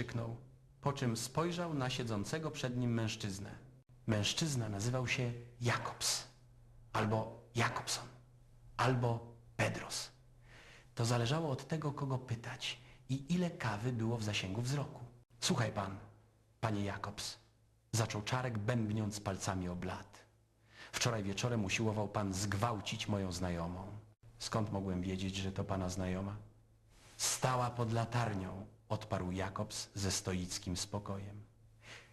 krzyknął, po czym spojrzał na siedzącego przed nim mężczyznę. Mężczyzna nazywał się Jakobs, albo Jakobson, albo Pedros. To zależało od tego, kogo pytać i ile kawy było w zasięgu wzroku. Słuchaj pan, panie Jakobs, zaczął Czarek bębniąc palcami o blat. Wczoraj wieczorem usiłował pan zgwałcić moją znajomą. Skąd mogłem wiedzieć, że to pana znajoma? Stała pod latarnią, odparł Jakobs ze stoickim spokojem.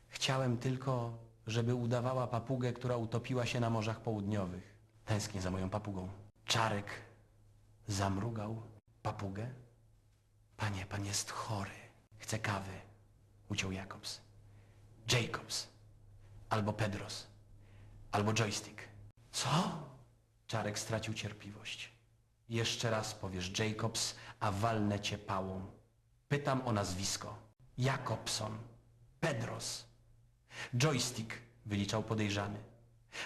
Chciałem tylko, żeby udawała papugę, która utopiła się na morzach południowych. Tęsknię za moją papugą. Czarek zamrugał. Papugę? Panie, pan jest chory. Chce kawy. Uciął Jakobs. Jacobs. Albo Pedros. Albo joystick. Co? Czarek stracił cierpliwość. Jeszcze raz powiesz Jacobs, a walnę cię pałą. Pytam o nazwisko. Jakobson. Pedros. Joystick, wyliczał podejrzany.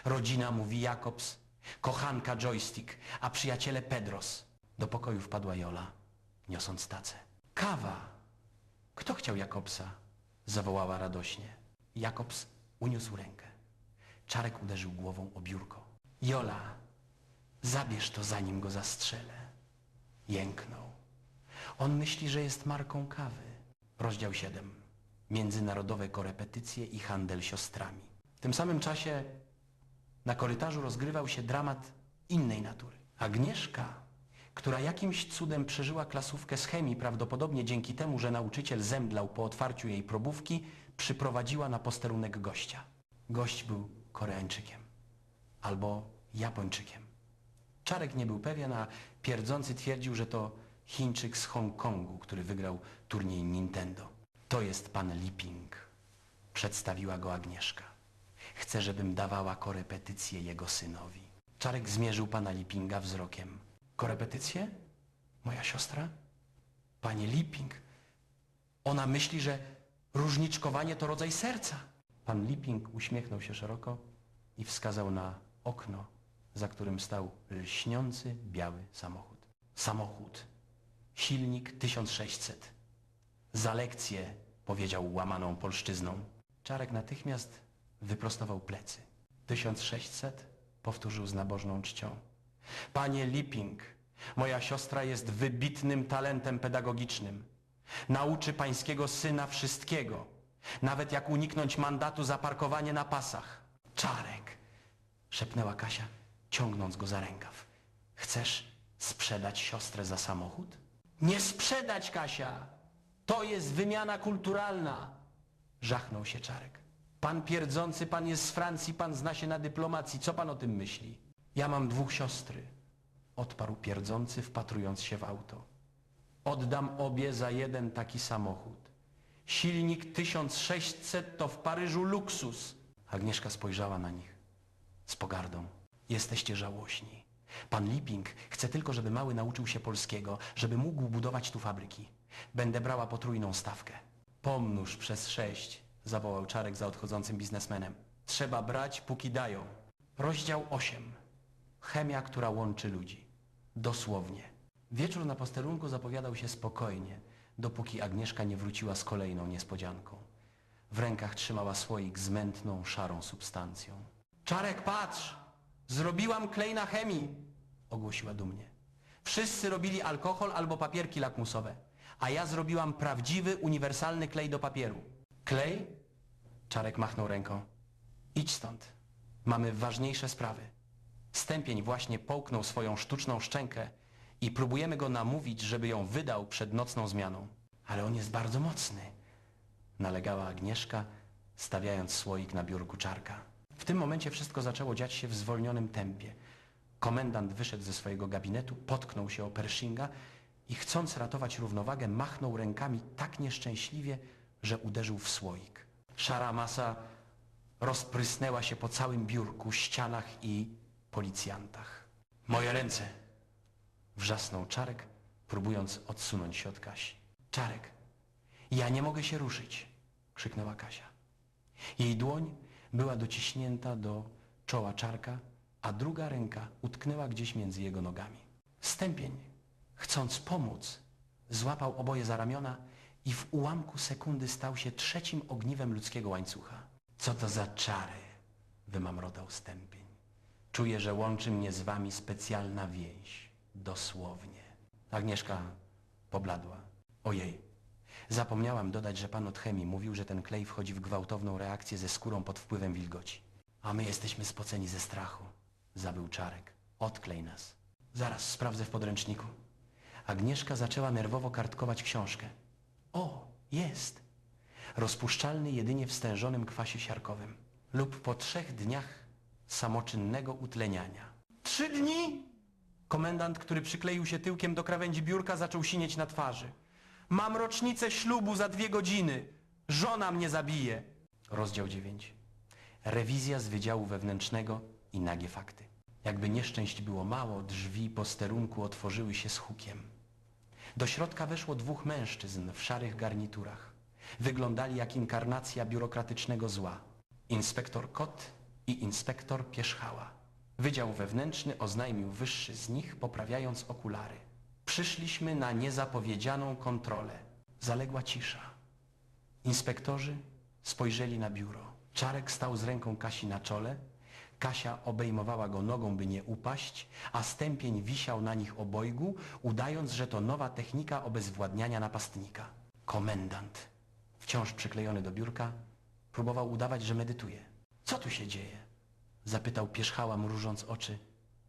Rodzina mówi Jakobs, kochanka Joystick, a przyjaciele Pedros. Do pokoju wpadła Jola, niosąc tacę. Kawa! Kto chciał Jakobsa? Zawołała radośnie. Jakobs uniósł rękę. Czarek uderzył głową o biurko. Jola, zabierz to zanim go zastrzelę. Jęknął. On myśli, że jest marką kawy. Rozdział 7. Międzynarodowe korepetycje i handel siostrami. W tym samym czasie na korytarzu rozgrywał się dramat innej natury. Agnieszka, która jakimś cudem przeżyła klasówkę z chemii, prawdopodobnie dzięki temu, że nauczyciel zemdlał po otwarciu jej probówki, przyprowadziła na posterunek gościa. Gość był Koreańczykiem albo Japończykiem. Czarek nie był pewien, a pierdzący twierdził, że to Chińczyk z Hongkongu, który wygrał turniej Nintendo. To jest pan Liping, przedstawiła go Agnieszka. Chce, żebym dawała korepetycję jego synowi. Czarek zmierzył pana Lipinga wzrokiem. Korepetycje? Moja siostra? Panie Liping, ona myśli, że różniczkowanie to rodzaj serca. Pan Liping uśmiechnął się szeroko i wskazał na okno, za którym stał lśniący biały samochód. Samochód. Silnik 1600. Za lekcję, powiedział łamaną polszczyzną. Czarek natychmiast wyprostował plecy. 1600? Powtórzył z nabożną czcią. Panie Liping, moja siostra jest wybitnym talentem pedagogicznym. Nauczy pańskiego syna wszystkiego. Nawet jak uniknąć mandatu za parkowanie na pasach. Czarek, szepnęła Kasia, ciągnąc go za rękaw. Chcesz sprzedać siostrę za samochód? Nie sprzedać, Kasia! To jest wymiana kulturalna! Żachnął się Czarek. Pan pierdzący, pan jest z Francji, pan zna się na dyplomacji. Co pan o tym myśli? Ja mam dwóch siostry, odparł pierdzący, wpatrując się w auto. Oddam obie za jeden taki samochód. Silnik 1600 to w Paryżu luksus. Agnieszka spojrzała na nich z pogardą. Jesteście żałośni. Pan Liping chce tylko, żeby mały nauczył się polskiego, żeby mógł budować tu fabryki. Będę brała potrójną stawkę. Pomnóż przez sześć, zawołał Czarek za odchodzącym biznesmenem. Trzeba brać, póki dają. Rozdział 8. Chemia, która łączy ludzi. Dosłownie. Wieczór na posterunku zapowiadał się spokojnie, dopóki Agnieszka nie wróciła z kolejną niespodzianką. W rękach trzymała słoik z mętną, szarą substancją. Czarek, patrz! Zrobiłam klej na chemii! Ogłosiła dumnie. Wszyscy robili alkohol albo papierki lakmusowe, a ja zrobiłam prawdziwy, uniwersalny klej do papieru. Klej? Czarek machnął ręką. Idź stąd. Mamy ważniejsze sprawy. Stępień właśnie połknął swoją sztuczną szczękę i próbujemy go namówić, żeby ją wydał przed nocną zmianą. Ale on jest bardzo mocny, nalegała Agnieszka, stawiając słoik na biurku czarka. W tym momencie wszystko zaczęło dziać się w zwolnionym tempie. Komendant wyszedł ze swojego gabinetu, potknął się o Pershinga i chcąc ratować równowagę, machnął rękami tak nieszczęśliwie, że uderzył w słoik. Szara masa rozprysnęła się po całym biurku, ścianach i policjantach. Moje ręce! Wrzasnął Czarek, próbując odsunąć się od Kasi. Czarek, ja nie mogę się ruszyć, krzyknęła Kasia. Jej dłoń była dociśnięta do czoła Czarka, a druga ręka utknęła gdzieś między jego nogami. Stępień, chcąc pomóc, złapał oboje za ramiona i w ułamku sekundy stał się trzecim ogniwem ludzkiego łańcucha. Co to za czary, wymamrotał stępień. Czuję, że łączy mnie z wami specjalna więź. Dosłownie. Agnieszka pobladła. Ojej. Zapomniałam dodać, że pan od chemii mówił, że ten klej wchodzi w gwałtowną reakcję ze skórą pod wpływem wilgoci. A my jesteśmy spoceni ze strachu. Zabył Czarek. Odklej nas. Zaraz sprawdzę w podręczniku. Agnieszka zaczęła nerwowo kartkować książkę. O, jest. Rozpuszczalny jedynie w stężonym kwasie siarkowym. Lub po trzech dniach samoczynnego utleniania. Trzy dni? Komendant, który przykleił się tyłkiem do krawędzi biurka, zaczął sinieć na twarzy. Mam rocznicę ślubu za dwie godziny. Żona mnie zabije. Rozdział 9. Rewizja z Wydziału Wewnętrznego i nagie fakty. Jakby nieszczęść było mało, drzwi posterunku otworzyły się z hukiem. Do środka weszło dwóch mężczyzn w szarych garniturach. Wyglądali jak inkarnacja biurokratycznego zła. Inspektor Kot i inspektor Pierzchała. Wydział Wewnętrzny oznajmił wyższy z nich, poprawiając okulary. Przyszliśmy na niezapowiedzianą kontrolę. Zaległa cisza. Inspektorzy spojrzeli na biuro. Czarek stał z ręką Kasi na czole. Kasia obejmowała go nogą, by nie upaść, a stępień wisiał na nich obojgu, udając, że to nowa technika obezwładniania napastnika. Komendant, wciąż przyklejony do biurka, próbował udawać, że medytuje. Co tu się dzieje? Zapytał Pierzchała, mrużąc oczy.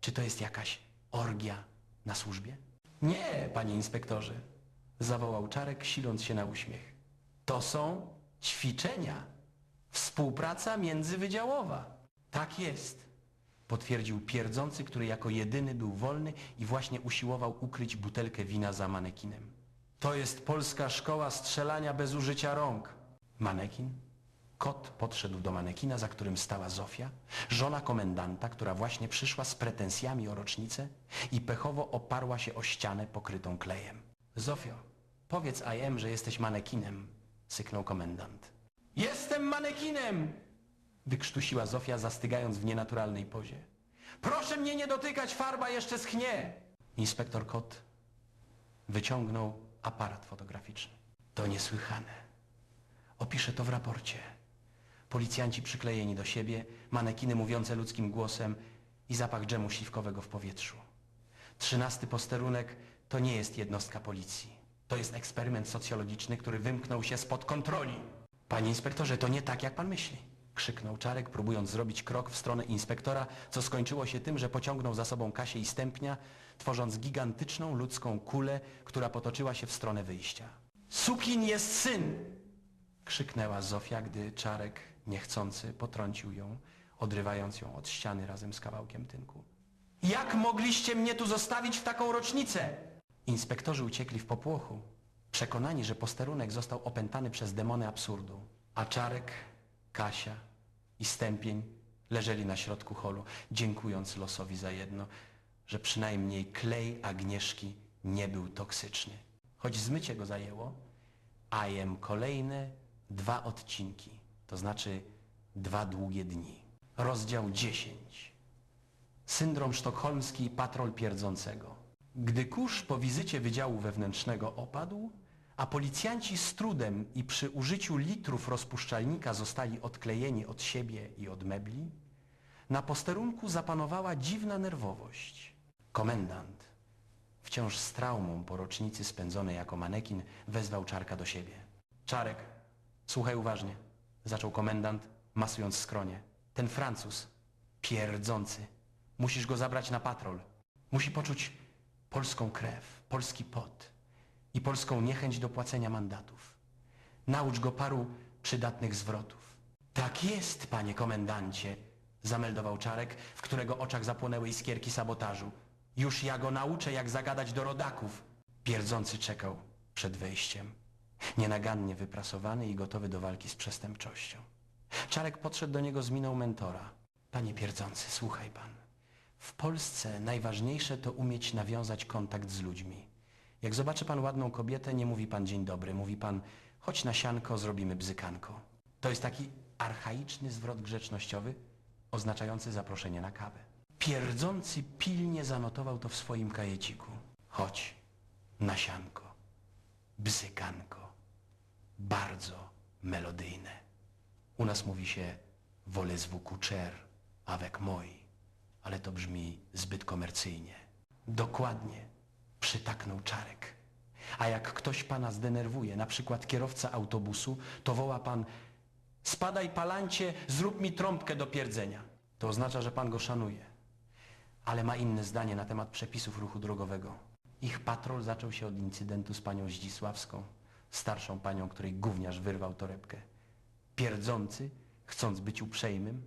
Czy to jest jakaś orgia na służbie? Nie, panie inspektorze, zawołał Czarek, siląc się na uśmiech. To są ćwiczenia. Współpraca międzywydziałowa. Tak jest, potwierdził pierdzący, który jako jedyny był wolny i właśnie usiłował ukryć butelkę wina za manekinem. To jest polska szkoła strzelania bez użycia rąk. Manekin? Kot podszedł do manekina, za którym stała Zofia, żona komendanta, która właśnie przyszła z pretensjami o rocznicę i pechowo oparła się o ścianę pokrytą klejem. Zofio, powiedz IM, że jesteś manekinem, syknął komendant. Jestem manekinem! Wykrztusiła Zofia, zastygając w nienaturalnej pozie. Proszę mnie nie dotykać, farba jeszcze schnie! Inspektor Kot wyciągnął aparat fotograficzny. To niesłychane. Opiszę to w raporcie. Policjanci przyklejeni do siebie, manekiny mówiące ludzkim głosem i zapach dżemu śliwkowego w powietrzu. Trzynasty posterunek to nie jest jednostka policji. To jest eksperyment socjologiczny, który wymknął się spod kontroli. Panie inspektorze, to nie tak, jak pan myśli. Krzyknął Czarek, próbując zrobić krok w stronę inspektora, co skończyło się tym, że pociągnął za sobą Kasię i Stępnia, tworząc gigantyczną ludzką kulę, która potoczyła się w stronę wyjścia. Sukin jest syn! Krzyknęła Zofia, gdy Czarek, niechcący, potrącił ją, odrywając ją od ściany razem z kawałkiem tynku. Jak mogliście mnie tu zostawić w taką rocznicę? Inspektorzy uciekli w popłochu, przekonani, że posterunek został opętany przez demony absurdu, a Czarek, Kasia i Stępień leżeli na środku holu, dziękując losowi za jedno, że przynajmniej klej Agnieszki nie był toksyczny. Choć zmycie go zajęło, a jem kolejne dwa odcinki, to znaczy dwa długie dni. Rozdział 10. Syndrom sztokholmski patrol pierdzącego. Gdy kurz po wizycie Wydziału Wewnętrznego opadł, a policjanci z trudem i przy użyciu litrów rozpuszczalnika zostali odklejeni od siebie i od mebli, na posterunku zapanowała dziwna nerwowość. Komendant, wciąż z traumą po rocznicy spędzonej jako manekin, wezwał Czarka do siebie. Czarek, słuchaj uważnie, zaczął komendant, masując skronie. Ten Francuz, pierdzący, musisz go zabrać na patrol. Musi poczuć polską krew, polski pot i polską niechęć do płacenia mandatów. Naucz go paru przydatnych zwrotów. Tak jest, panie komendancie, zameldował Czarek, w którego oczach zapłonęły iskierki sabotażu. Już ja go nauczę, jak zagadać do rodaków. Pierdzący czekał przed wejściem, nienagannie wyprasowany i gotowy do walki z przestępczością. Czarek podszedł do niego z miną mentora. Panie pierdzący, słuchaj pan. W Polsce najważniejsze to umieć nawiązać kontakt z ludźmi. Jak zobaczy pan ładną kobietę, nie mówi pan dzień dobry, mówi pan chodź na sianko, zrobimy bzykanko. To jest taki archaiczny zwrot grzecznościowy oznaczający zaproszenie na kawę. Pierdzący pilnie zanotował to w swoim kajeciku. Chodź na sianko, bzykanko. Bardzo melodyjne. U nas mówi się voulez-vous coucher avec moi, ale to brzmi zbyt komercyjnie. Dokładnie, przytaknął Czarek. A jak ktoś pana zdenerwuje, na przykład kierowca autobusu, to woła pan Spadaj palancie, zrób mi trąbkę do pierdzenia. To oznacza, że pan go szanuje. Ale ma inne zdanie na temat przepisów ruchu drogowego. Ich patrol zaczął się od incydentu z panią Zdzisławską, starszą panią, której gówniarz wyrwał torebkę. Pierdzący, chcąc być uprzejmym,